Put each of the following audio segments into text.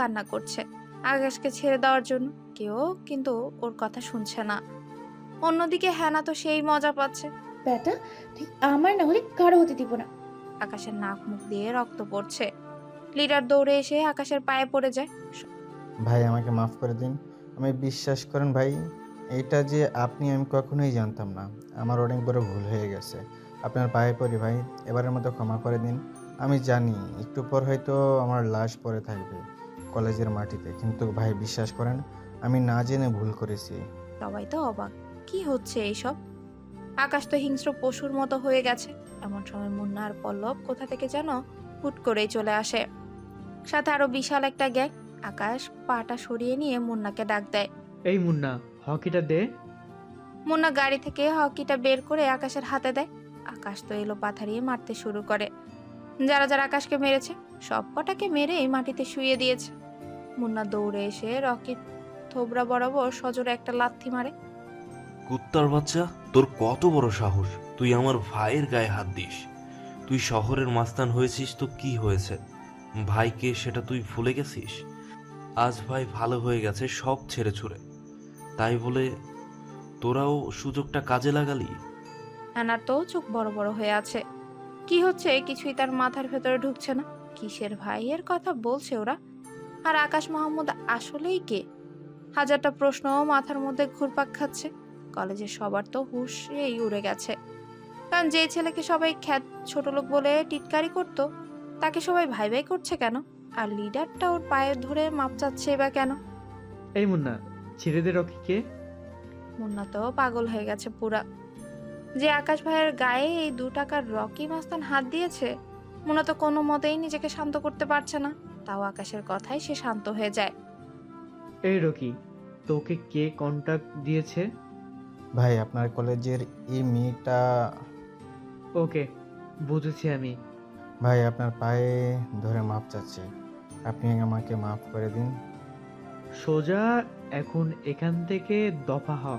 কান্না করছে। আকাশকে ছেড়ে দেওয়ার জন্য। কেউ কিন্তু ওর কথা শুনছে না। অন্যদিকে হ্যানা তো সেই মজা পাচ্ছে। ব্যাটা ঠিক আমার না হলে কারও হতে দিব না। আকাশের নাক মুখ দিয়ে রক্ত পড়ছে। লিডার দৌড়ে এসে আকাশের পায়ে পড়ে যায়। ভাই আমাকে মাফ করে দিন। আমি বিশ্বাস করেন ভাই এটা যে আপনি আমি কখনোই জানতাম না। আমার অনেক বড় ভুল হয়ে গেছে। আপনার পায়ে পড়ি ভাই এবারের মতো ক্ষমা করে দিন। আমি জানি একটু পর হয়তো আমার লাশ পড়ে থাকবে। কলেজের মাটিতে। কিন্তু ভাই বিশ্বাস করেন আমি না জেনে ভুল করেছি। সবাই তো অবাক। কি হচ্ছে এইসব? আকাশ তো হিংস্র পশুর মতো হয়ে গেছে। এমন সময় মুন্না আর পল্লব কোথা থেকে যেন হুট করেই চলে আসে। সাথে আরও বিশাল একটা গ্যাং। আকাশ পাটা সরিয়ে নিয়ে মুন্নাকে ডাক দেয়। এই মুন্না হকিটা দে। মুন্না গাড়ি থেকে হকিটা বের করে আকাশের হাতে দেয়। আকাশ তো এলো পাথারিয়ে মারতে শুরু করে। যারা যারা আকাশকে মেরেছে সব কটাকে মেরে এই মাটিতে শুয়ে দিয়েছে। মুন্না দৌড়ে এসে রকির থোবরা বরাবর সজোরে একটা লাথি মারে। কুত্তার বাচ্চা তোর কত বড় সাহস? তুই আমার ভাইয়ের গায়ে হাত দিস। তুই শহরের মাস্তান হয়েছিস তো কি হয়েছে? ভাইকে সেটা তুই ভুলে গেছিস? আজ ভাই ভালো হয়ে গেছে সব ছেড়ে ছুড়ে। তাই বলে তোরাও সুযোগটা কাজে লাগালি? অ্যানার তো চোখ বড় বড় হয়ে আছে। কি হচ্ছে? কিছুই তার মাথার ভেতরে ঢুকছে না। কিসের ভাইয়ের কথা বলছে ওরা? আর আকাশ মাহমুদ আসলেই কে? হাজারটা প্রশ্ন মাথার মধ্যে ঘুরপাক খাচ্ছে। কলেজে সবার তো হুশেই উড়ে গেছে। কারণ যে ছেলেকে সবাই খ্যাত ছোট লোক বলে টিটকারি করত তাকে সবাই ভাই ভাই করছে কেন? আর লিডারটা ওর পায়ে ধরে মাপ চাচ্ছে বা কেন? এই মুন্না ছেড়ে দে রকিকে মুন্না তো পাগল হয়ে গেছে পুরা। যে আকাশ ভাইয়ের গায়ে এই দু টাকার রকি মাস্তান হাত দিয়েছে মুনা তো কোনো মতেই নিজেকে শান্ত করতে পারছে না। তাও আকাশের কথায় সে শান্ত হয়ে যায়। এই রকি তোকে কে কন্টাক্ট দিয়েছে? ভাই আপনার কলেজের এই মেয়েটা ওকে বুঝেছি আমি। ভাই আপনার পায়ে ধরে মাপ চাচ্ছে। আপনি আমাকে মাফ করে দিন। সোজা এখন এখান থেকে দফা হ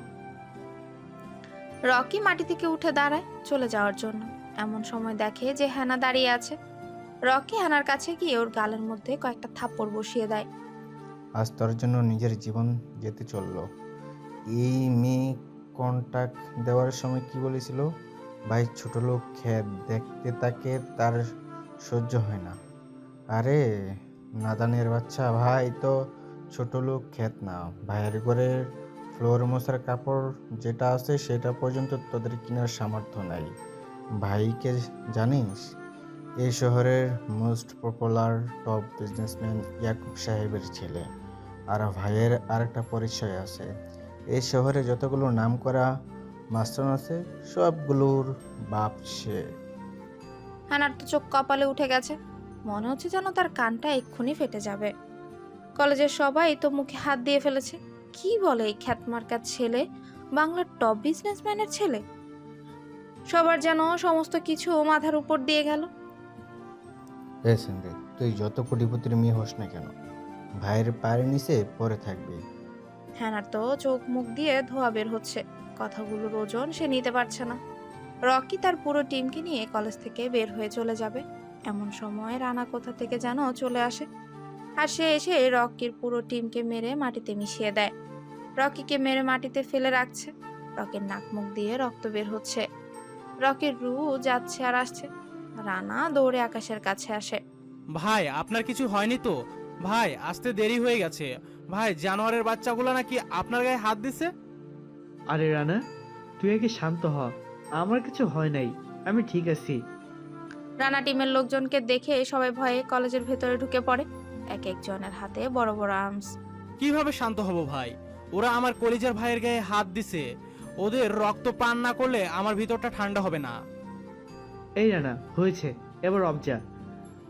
রকি মাটি থেকে উঠে দাঁড়ায় চলে যাওয়ার জন্য। এমন সময় দেখে যে হ্যানা দাঁড়িয়ে আছে। রকি হ্যানার কাছে গিয়ে ওর গালের মধ্যে কয়েকটা থাপ্পড় বসিয়ে দেয়। আজ তোর জন্য নিজের জীবন যেতে চলল। এই মেয়ে কন্টাক্ট দেওয়ার সময় কি বলেছিল? ভাই, ছোট লোক খেত দেখতে তাকে তার সহ্য হয় না। আরে, নাদানের বাচ্চা, ভাই, তো ছোট লোক ক্ষেত না। ভাইয়ের ঘরের ফ্লোর মশার কাপড় যেটা আছে সেটা পর্যন্ত তোদের কেনার সামর্থ্য নাই। ভাইকে জানিস? এই শহরের most popular top businessman Yakub সাহেবের ছেলে আর ভাইয়ের আরেকটা পরিচয় আছে। এই শহরে যতগুলো নাম করা মাস্টার আছে, সবগুলোর বাপ সে। হ্যানার তো চোখ কপালে উঠে গেছে। মনে হচ্ছে যেন তার কানটা এক্ষুনি ফেটে যাবে। কলেজের সবাই তো মুখে হাত দিয়ে ফেলেছে। কি বলে এই খ্যাতমার্কার ছেলে? বাংলার টপ বিজনেসম্যানের ছেলে? সবার যেন সমস্ত কিছু মাথার উপর দিয়ে গেল। এ সিন্ধে তুই যত কোটিপতির মেয়ে হোস না কেন ভাইয়ের পায়ের নিচে পরে থাকবি। হ্যানার তো চোখ মুখ দিয়ে ধোয়া বের হচ্ছে। কথাগুলোর ওজন সে নিতে পারছে না। রকি তার পুরো টিমকে নিয়ে কলেজ থেকে বের হয়ে চলে যাবে। এমন সময় রানা কোথা থেকে যেন চলে আসে। আর সে এসে রকির পুরো টিমকে মেরে মাটিতে মিশিয়ে দেয়। রকিকে মেরে মাটিতে ফেলে রাখছে। রকির নাক মুখ দিয়ে রক্ত বের হচ্ছে। রকির রু যাচ্ছে আর আসছে। রানা দৌড়ে আকাশের কাছে আসে। ভাই আপনার কিছু হয়নি তো? ভাই আসতে দেরি হয়ে গেছে। ভাই জানোয়ারের বাচ্চাগুলো নাকি আপনার গায়ে হাত দিছে? আরে রানা তুই আগে শান্ত হ। আমার কিছু হয় নাই। আমি ঠিক আছি। রানা টিমের লোকজনকে দেখে সবাই ভয়ে কলেজের ভেতরে ঢুকে পড়ে। এক একজনের হাতে বড় বড় আর্মস। কীভাবে শান্ত হব ভাই? ওরা আমার কলিজার ভাইয়ের গায়ে হাত দিছে। ওদের রক্ত পান না করলে আমার ভিতরটা ঠান্ডা হবে না। এই রানা হয়েছে। এবার অবজা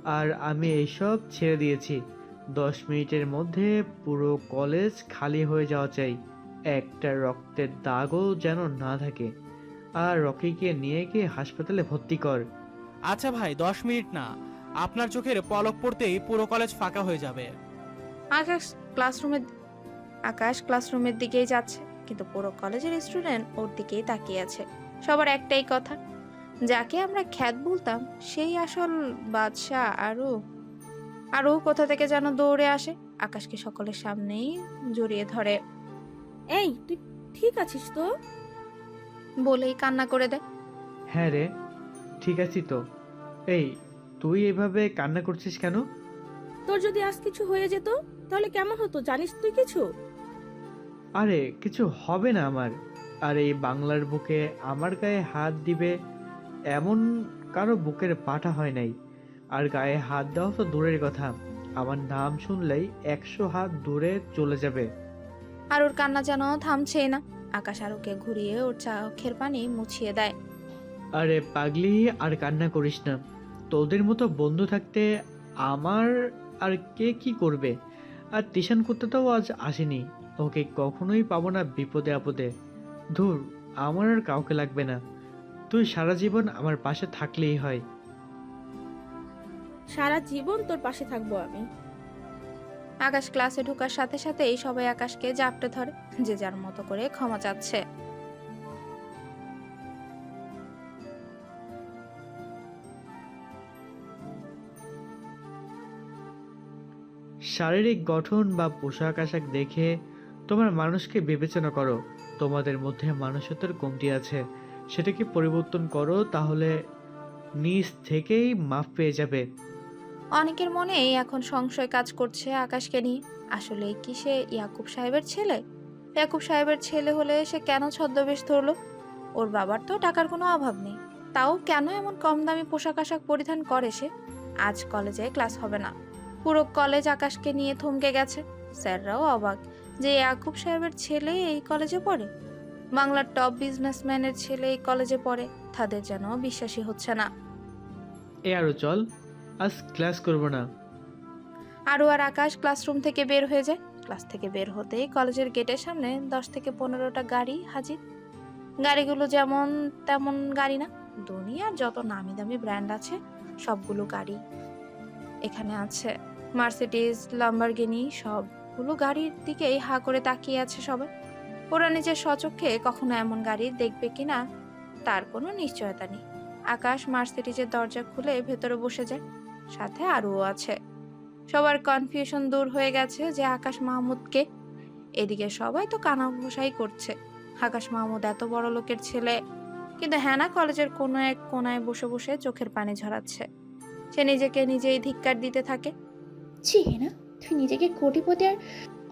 আর আমি এইসব ছেড়ে দিয়েছি। দশ মিনিটের মধ্যে পুরো কলেজ খালি হয়ে যাওয়া চাই। একটা রক্তের দাগও যেন না থাকে। আর রকিকে নিয়ে গিয়ে হাসপাতালে ভর্তি কর। আচ্ছা ভাই দশ মিনিট না। আপনার চোখের পলক পড়তেই পুরো কলেজ ফাঁকা হয়ে যাবে। আকাশ ক্লাসরুমের আকাশ ক্লাসরুমের দিকেই যাচ্ছে কিন্তু পুরো কলেজের স্টুডেন্ট ওর দিকেই তাকিয়ে আছে। সবার একটাই কথা যাকে আমরা খ্যাত বলতাম সেই আসল বাদশাহ আরও আরও কোথা থেকে যেন দৌড়ে আসে আকাশকে সকলের সামনেই জড়িয়ে ধরে। এই তুই ঠিক আছিস তো? বলেই কান্না করে দেয় হ্যাঁ রে ঠিক আছি তো। এই তুই এভাবে কান্না করছিস কেন? তোর যদি আজ কিছু হয়ে যেত তাহলে কেমন হতো? জানিস তুই কিছু? আরে কিছু হবে না আমার। আর এই বাংলার বুকে আমার গায়ে হাত দিবে এমন কারও বুকের পাঠা হয় নাই। আর গায়ে হাত দেওয়া তো দূরের কথা। আমার নাম শুনলেই একশো হাত দূরে চলে যাবে। আর ওর কান্না যেন থামছেই না। আকাশ আরুকে ঘুরিয়ে ওর চোখের পানি মুছিয়ে দেয়। আরে পাগলি আর কান্না করিস না। তোদের মতো বন্ধু থাকতে আমার আর কে কি করবে? আর টিউশন করতে তো আজ আসেনি। ওকে কখনোই পাবো না বিপদে আপদে। ধুর, আমার আর কাউকে লাগবে না। তুই সারা জীবন আমার পাশে থাকলেই হয়। সারা জীবন তোর পাশে থাকব আমি। আকাশ ক্লাসে ঢোকার সাথে সাথেই সবাই আকাশকে জাপটে ধরে, যে যার মতো করে ক্ষমা চাচ্ছে। শারীরিক গঠন বা পোশাক আশাক দেখে তোমার মানুষকে বিবেচনা করো। তোমাদের মধ্যে মানুষত্বের কমতি আছে। সেটাকে পরিবর্তন করো, তাহলে নিজ থেকেই মাফ পেয়ে যাবে। অনেকের মনেই এখন সংশয় কাজ করছে আকাশকে নিয়ে। আসলে কি সে ইয়াকুব সাহেবের ছেলে? ইয়াকুব সাহেবের ছেলে হলে সে কেন ছদ্মবেশ ধরলো? ওর বাবার তো টাকার কোনো অভাব নেই। তাও কেন এমন কম দামি পোশাক আশাক পরিধান করে সে? আজ কলেজে ক্লাস হবে না। পুরো কলেজ আকাশকে নিয়ে থমকে গেছে। স্যাররাও অবাক যে ইয়াকুব সাহেবের ছেলে এই কলেজে পড়ে। বাংলার টপ বিজনেসম্যানের ছেলে এই কলেজে পড়ে তাদের যেন বিশ্বাসই হচ্ছে না। এ আরও চল আজ ক্লাস করব না। আরও আর আকাশ ক্লাসরুম থেকে বের হয়ে যায়। ক্লাস থেকে বের হতেই কলেজের গেটের সামনে দশ থেকে পনেরোটা গাড়ি হাজির। গাড়িগুলো যেমন তেমন গাড়ি না দুনিয়ার যত নামি দামি ব্র্যান্ড আছে সবগুলো গাড়ি এখানে আছে। মার্সিডিজ লাম্বারগিনি সবগুলো গাড়ির দিকেই হা করে তাকিয়ে আছে সবাই। ওরা নিজের স্বচক্ষে কখনো এমন গাড়ি দেখবে কিনা তার কোনো নিশ্চয়তা নেই। আকাশ মার্সিডিজের দরজা খুলে ভেতরে বসে যায়, সাথে আরও আছে। সবার কনফিউশন দূর হয়ে গেছে যে আকাশ মাহমুদকে। এদিকে সবাই তো কানা ঘোষাই করছে। আকাশ মাহমুদ এত বড় লোকের ছেলে, কিন্তু হ্যানা কলেজের কোনো এক কোনায় বসে বসে চোখের পানি ঝরাচ্ছে। সে নিজেকে নিজেই ধিক্কার দিতে থাকে। ছি না তুই নিজেকে কোটিপতি আর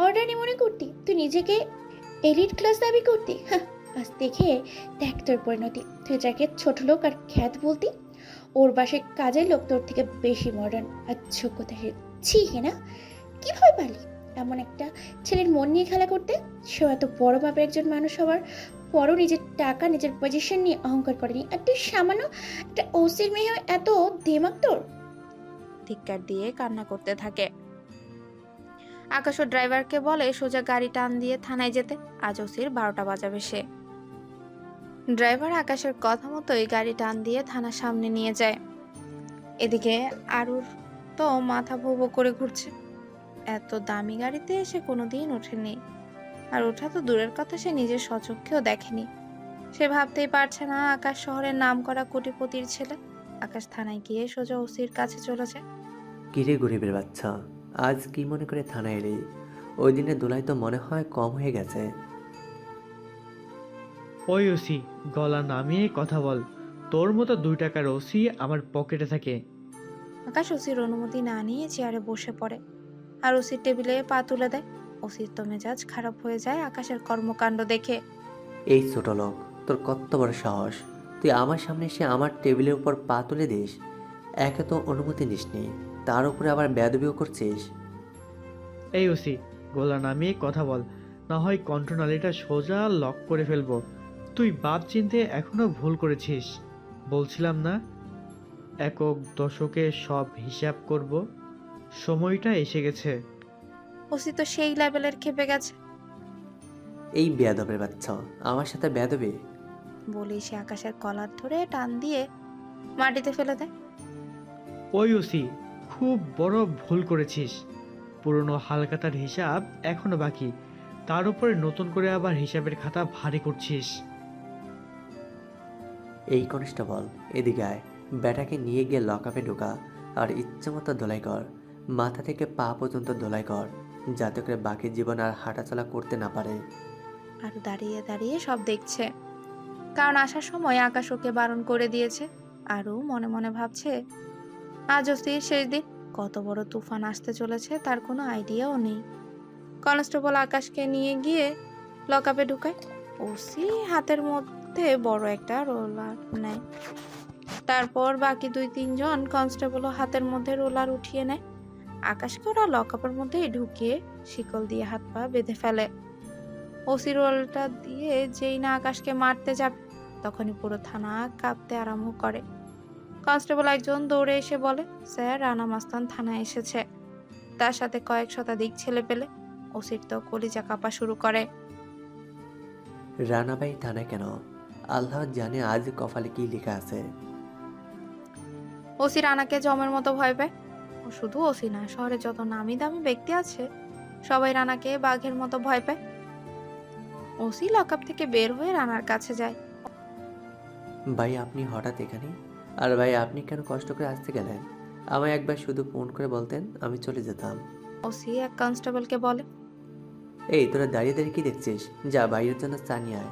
অর্ডারই মনে করতি? তুই নিজেকে এলিট ক্লাস দাবি করতি? হ্যাঁ আজ দেখে দেখ তোর পরিণতি। তুই যাকে ছোট লোক আর খ্যাত বলতি, ওর বাসে কাজের লোক তোর থেকে বেশি মডার্ন আর যোগ্যতাহীন। ছি না কীভাবে পারলি এমন একটা ছেলের মন নিয়ে খেলা করতে? সে এত বড় মাপের একজন মানুষ হওয়ার পরও নিজের টাকা, নিজের পজিশন নিয়ে অহংকার করেনি। আর তুই সামান্য, একটা ওসির মেয়ে এত দেমাক তোর? ধিক্কার দিয়ে কান্না করতে থাকে। আকাশ ও ড্রাইভারকে বলে, সোজা গাড়ি টান দিয়ে থানায় যেতে। আজ ওসির বারোটা বাজাবে সে। ড্রাইভার আকাশের কথা মতোই গাড়ি টান দিয়ে থানার সামনে নিয়ে যায়। এদিকে আরুর তো মাথা ভোবো করে ঘুরছে। এত দামি গাড়িতে সে কোনোদিন ওঠেনি। আর ওঠা তো দূরের কথা, সে নিজের স্বচক্ষেও দেখেনি। সে ভাবতেই পারছে না, আকাশ শহরের নাম করা কোটিপতির ছেলে। আকাশ থানায় গিয়ে সোজা ওসির কাছে চলে যায়। কিরে গরিবের বাচ্চা আজ কি মনে করে থানায় এলি? ওই দিনে দোলাই তো মনে হয় কম হয়ে গেছে। ওই ওসি গলা নামিয়ে কথা বল। তোর মতো দুই টাকার ওসি আমার পকেটে থাকে। আকাশ ওসির অনুমতি না নিয়ে চেয়ারে বসে পড়ে। আর ওসির টেবিলে পা তুলে দেয়। ওসির তো মেজাজ খারাপ হয়ে যায় আকাশের কর্মকাণ্ড দেখে। এই ছোট লোক তোর কত বড় সাহস? তুই আমার সামনে এসে আমার টেবিলের উপর পা তুলে দিস। একে তো অনুমতি নিস নিসনি। তার উপরে আবার বেদবিও করছিস? এই ওসি গোলা নামিয়ে কথা বল। না হয় কণ্ঠনালীটা সোজা লক করে ফেলব। তুই বাপ চিনতে এখনও ভুল করেছিস। বলছিলাম না একক দশকে সব হিসাব করব। সময়টা এসে গেছে। ওসি তো সেই লেভেলের খেপে গেছে। এই বেয়াদবের বাচ্চা আমার সাথে বেয়াদবি? বলেই সে আকাশের কলার ধরে টান দিয়ে মাটিতে ফেলে দেয় ওই ওসি খুব বড় ভুল করেছিস। পুরনো হালখাতার হিসাব এখনও বাকি। তার উপরে নতুন করে আবার হিসাবের খাতা ভারী করছিস। এই কনস্টেবল এদিকে আয়। ব্যাটাকে নিয়ে গিয়ে লকআপে ঢোকা। আর ইচ্ছে মতো দোলাই কর। মাথা থেকে পা পর্যন্ত দোলাই কর যাতে করে বাকি জীবন আর হাঁটাচলা করতে না পারে। আর দাঁড়িয়ে দাঁড়িয়ে সব দেখছে। কারণ আসার সময় আকাশ ওকে বারণ করে দিয়েছে। আরও মনে মনে ভাবছে আজ অস্থির শেষ দিন। কত বড় তুফান আসতে চলেছে তার কোনো আইডিয়াও নেই। কনস্টেবল আকাশকে নিয়ে গিয়ে লকআপে ঢুকায়। ওসি হাতের মধ্যে বড় একটা রোলার নেয়। তারপর বাকি দুই তিনজন কনস্টেবলও হাতের মধ্যে রোলার উঠিয়ে নেয়। আকাশকে ওরা লকআপের মধ্যে ঢুকিয়ে শিকল দিয়ে হাত পা বেঁধে ফেলে। ওসি রোলটা দিয়ে যেই না আকাশকে মারতে যাবে, তখনই পুরো থানা কাঁপতে আরম্ভ করে। কনস্টেবল একজন দৌড়ে এসে বলে স্যার রানা মাস্তান থানায় এসেছে। তার সাথে কয়েক শতাধিক ছেলে পেলে ওসির তো কলিজা কাঁপা শুরু করে। রানাবাই থানা কেন? আল্লাহ জানে আজ কপালে কি লেখা আছে। ওসি রানাকে জমের মতো ভয় পায়। ও শুধু ওসি না শহরে যত নামি দামি ব্যক্তি আছে সবাই রানাকে বাঘের মতো ভয় পায়। ওসি লকআপ থেকে বের হয়ে রানার কাছে যায়। ভাই আপনি হঠাৎ এখানে? আর ভাই আপনি কেন কষ্ট করে আসতে গেলেন? আমায় একবার শুধু ফোন করে বলতেন আমি চলে যেতাম। ওসি এক কনস্টেবলকে বলে এই তোরা দাঁড়িয়ে দাঁড়িয়ে কি দেখছিস? যা বাইরের জন্য চা নিয়ে আয়।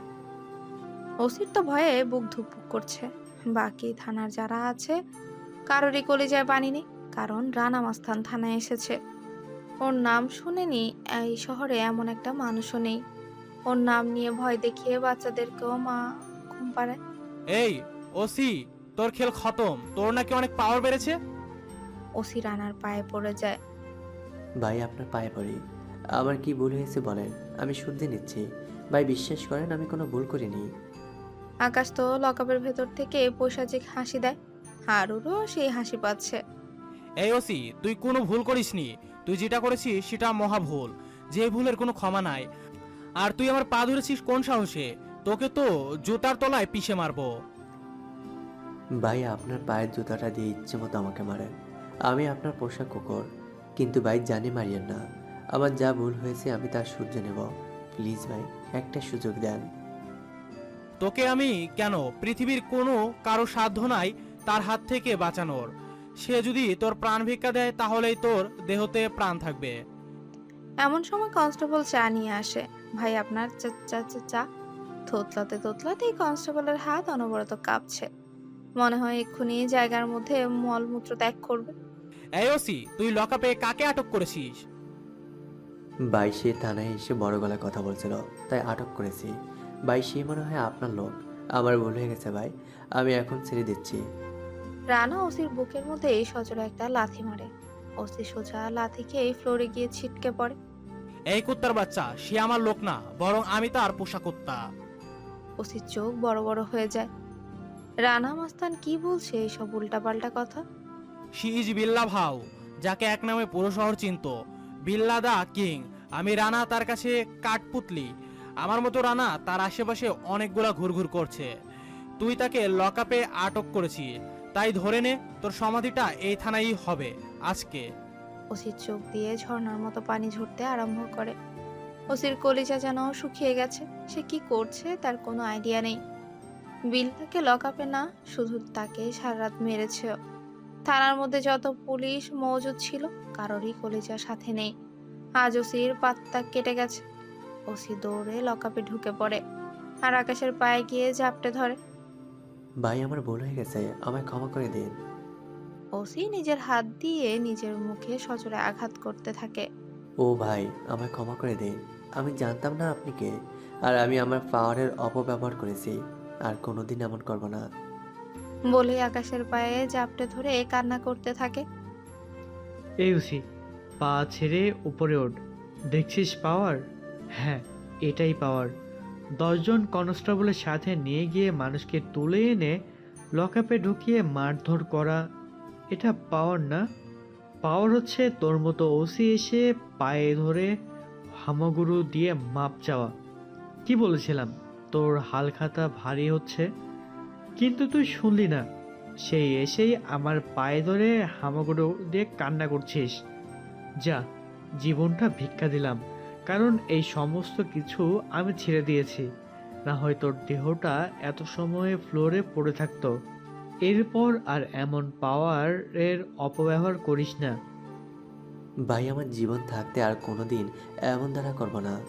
ওসির তো ভয়ে বুক ধুকপুক করছে। বাকি থানার যারা আছে কারোরই কলিজায় পানি নেই কারণ রানা মাস্তান থানায় এসেছে। ওর নাম শুনেনি এই শহরে এমন একটা মানুষও নেই। ওর নাম নিয়ে ভয় দেখিয়ে বাচ্চাদেরকেও মা ঘুম পাড়ায়। এই ওসি! তোর খেল খতম। তোর নাকি অনেক পাওয়ার বেড়েছে? ওসি রানার পায়ে পড়ে যায়। ভাই আপনার পায়ে পড়ি। আমার কি ভুল হয়েছে বলেন? আমি শুদ্ধি নিচ্ছি। ভাই বিশ্বাস করেন আমি কোনো ভুল করিনি। আকাশ তো লকআপের ভেতর থেকে পৈশাচিক হাসি দেয়। হারুরও সেই হাসি পাচ্ছে। এই ওসি তুই কোনো ভুল করিসনি। তুই যেটা করেছিস সেটা মহা ভুল। যে ভুলের কোনো ক্ষমা নাই। আর তুই আমার পা ধরেছিস কোন সাহসে? তোকে তো জুতার তলায় পিষে মারবো। ভাই আপনার পায়ের জুতাটা দিয়ে ইচ্ছে মতো আমাকে মারেন আমি আপনার পোশাক কুকুর কিন্তু ভাই জানি মারিয়েন না। আমার যা ভুল হয়েছে আমি তার সূর্য নেব। প্লিজ ভাই একটা সুযোগ দেন। তোকে আমি কেন? পৃথিবীর কোনো কারও সাধ্য নাই তার হাত থেকে বাঁচানোর। সে যদি তোর প্রাণ ভিক্ষা দেয় তাহলেই তোর দেহতে প্রাণ থাকবে। এমন সময় কনস্টেবল চা নিয়ে আসে। ভাই আপনার চা চা চা চা। থতলাতে থতলাতেই কনস্টেবলের হাত অনবরত কাঁপছে। মনে হয় এক্ষুনি জায়গার মধ্যে মলমূত্র ত্যাগ করবে। এই ওসি তুই লকআপে কাকে আটক করেছিস? সে থানায় এসে বড় গলায় কথা বলছিল তাই আটক করেছি। সে মনে হয় আপনার লোক। আমার ভুল হয়ে গেছে ভাই আমি এখন ছেড়ে দিচ্ছি। রানা ওসির বুকের মধ্যে এই সজোরে একটা লাথি মারে। ওসি সোজা লাথি খেয়ে ফ্লোরে গিয়ে ছিটকে পড়ে। এই কুত্তার বাচ্চা সে আমার লোক না বরং আমি তার পোষা কুত্তা। ওসির চোখ বড় বড় হয়ে যায়। রানা মাস্তান কি বলছে এইসব উল্টাপাল্টা কথা? শি ইজ বিল্লা ভাও যাকে এক নামে পুরো শহর চিনত। বিল্লা দা কিং আমি রানা তার কাছে কাঠপুতলি। আমার মতো রানা তার আশেপাশে অনেকগুলা ঘুরঘুর করছে। তুই তাকে লকআপে আটক করেছিস তাই ধরে নে তোর সমাধিটা এই থানায় হবে আজকে। ওসির চোখ দিয়ে ঝর্ণার মতো পানি ঝরতে আরম্ভ করে। ওসির কলিজা যেন শুকিয়ে গেছে সে কি করছে তার কোনো আইডিয়া নেই। বিল্লাকে লকআপে না শুধু তাকে সারা রাত মেরেছে। থানার মধ্যে যত পুলিশ মজুদ ছিল কারোরই কলিজা সাথে নেই। আজ ওসির পাত্তা কেটে গেছে। ওসি দৌড়ে লকআপে ঢুকে পড়ে আর আকাশের পায়ে গিয়ে ঝাপটে ধরে। ভাই আমার ভুল হয়ে গেছে আমায় ক্ষমা করে দিন। ওসি নিজের হাত দিয়ে নিজের মুখে সজোরে আঘাত করতে থাকে। ও ভাই আমায় ক্ষমা করে দিন। আমি জানতাম না আপনি কে আর আমি আমার পাওয়ারের অপব্যবহার করেছি। আর কোনোদিন এমন করব না। বলে আকাশের পায়ে জাপটে ধরে এ কান্না করতে থাকে। এই উসি পা ছেড়ে উপরে ওঠ। দেখছিস পাওয়ার? হ্যাঁ এটাই পাওয়ার। দশজন কনস্টেবলের সাথে নিয়ে গিয়ে মানুষকে তুলে এনে লকআপে ঢুকিয়ে মারধর করা এটা পাওয়ার না? পাওয়ার হচ্ছে তোর মতো ওসি এসে পায়ে ধরে হামাগুরু দিয়ে মাপ চাওয়া। কি বলেছিলাম? তোর হালখাতা ভারী হচ্ছে। কিন্তু তুই শুনলি না সেই এসেই আমার পায়ে ধরে হামাগুড়ো দিয়ে কান্না করছিস। যা জীবনটা ভিক্ষা দিলাম কারণ এই সমস্ত কিছু আমি ছেড়ে দিয়েছি। না হয় তোর দেহটা এত সময়ে ফ্লোরে পড়ে থাকতো। এরপর আর এমন পাওয়ারের অপব্যবহার করিস না। ভাই আমার জীবন থাকতে আর কোনোদিন এমন দ্বারা করব না।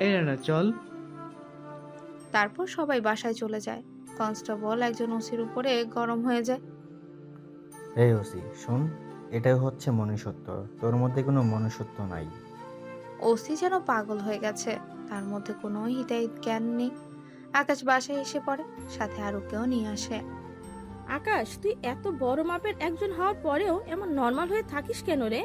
এই রানা চল। তারপর সবাই বাসায় চলে যায়। কনস্টেবল একজন ওসির উপরে গরম হয়ে যায়। এই ওসি শোন এটাই হচ্ছে মনুষ্যত্ব তোর মধ্যে কোনো মনুষ্যত্ব নাই। ওসি যেন পাগল হয়ে গেছে তার মধ্যে কোনো হিতাহিত জ্ঞান নেই। আকাশ বাসায় এসে পড়ে সাথে আরও কেউ নিয়ে আসে। আকাশ তুই এত বড় মাপের একজন হওয়ার পরেও এমন নর্মাল হয়ে থাকিস কেন রে?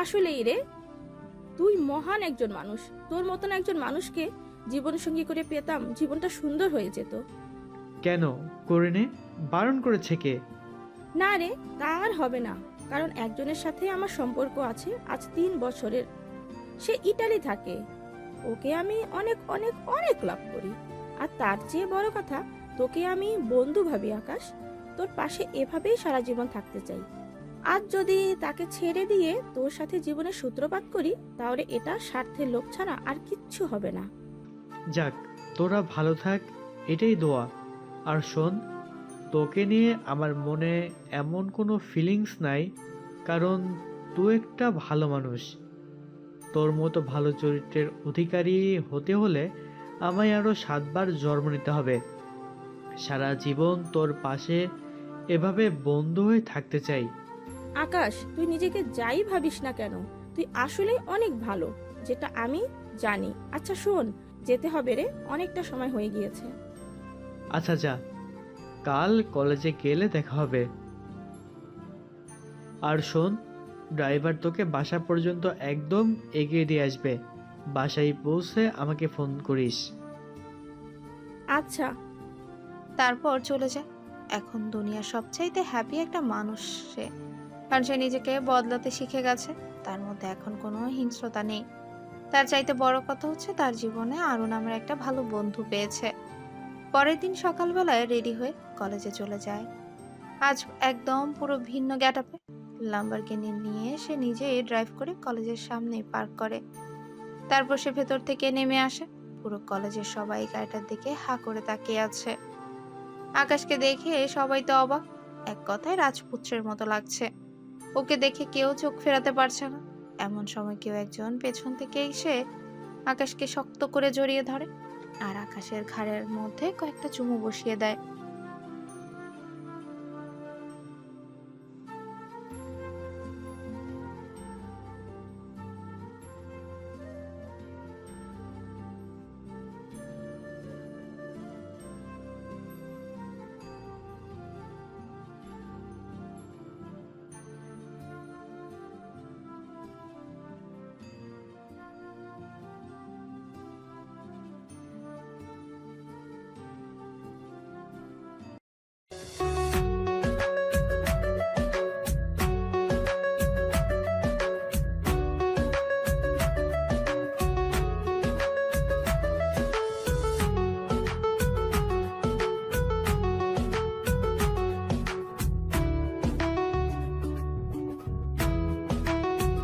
আসলেই রে। তুই মহান একজন মানুষ। তোর মতন একজন মানুষকে জীবন সঙ্গী করে পেতাম জীবনটা সুন্দর হয়ে যেত। কেন? করে নে বারণ করেছে কে? না রে তা আর হবে না। কারণ একজনের সাথে আমার সম্পর্ক আছে আজ তিন বছরের। সে ইটালি থাকে। ওকে আমি অনেক অনেক অনেক লাভ করি। আর তার চেয়ে বড় কথা তোকে আমি বন্ধু ভাবি আকাশ। তোর পাশে এভাবেই সারা জীবন থাকতে চাই। আজ যদি তাকে ছেড়ে দিয়ে তোর সাথে জীবনের সূত্রপাত করি, তাহলে এটা স্বার্থের লোক ছাড়া আর কিচ্ছু হবে না। যাক, তোরা ভালো থাক, এটাই দোয়া। আর শোন, তোকে নিয়ে আমার মনে এমন কোনো ফিলিংস নাই, কারণ তুই একটা ভালো মানুষ। তোর মতো ভালো চরিত্রের অধিকারী হতে হলে আমায় আরও সাতবার জন্ম নিতে হবে। সারা জীবন তোর পাশে এভাবে বন্ধু হয়ে থাকতে চাই। আকাশ তুই নিজেকে যাই ভাবিস না কেন? তুই আসলেই অনেক ভালো যেটা আমি জানি। আচ্ছা শোন যেতে হবে রে অনেকটা সময় হয়ে গিয়েছে। আচ্ছা যা। কাল কলেজে গেলে দেখা হবে। আর শোন ড্রাইভার তোকে বাসা পর্যন্ত একদম এগিয়ে দিয়ে আসবে। বাসায় পৌঁছে আমাকে ফোন করিস। আচ্ছা। তারপর চলে যায় এখন দুনিয়ার সবচাইতে হ্যাপি একটা মানুষ সে। কারণ সে নিজেকে বদলাতে শিখে গেছে। তার মধ্যে এখন কোনো হিংস্রতা নেই। তার চাইতে বড় কথা হচ্ছে তার জীবনে আরও নামের একটা ভালো বন্ধু পেয়েছে। পরের দিন সকালবেলায় রেডি হয়ে কলেজে চলে যায়। আজ একদম পুরো ভিন্ন গ্যাটাপে লাম্বারগিনি নিয়ে সে নিজেই ড্রাইভ করে কলেজের সামনে পার্ক করে। তারপর সে ভেতর থেকে নেমে আসে। পুরো কলেজের সবাই গাড়িটার দিকে হা করে তাকিয়ে আছে। আকাশকে দেখে সবাই তো অবাক। এক কথায় রাজপুত্রের মতো লাগছে। ওকে দেখে কেউ চোখ ফেরাতে পারছে না। এমন সময় কেউ একজন পেছন থেকে এসে আকাশকে শক্ত করে জড়িয়ে ধরে আর আকাশের ঘাড়ের মধ্যে কয়েকটা চুমু বসিয়ে দেয়।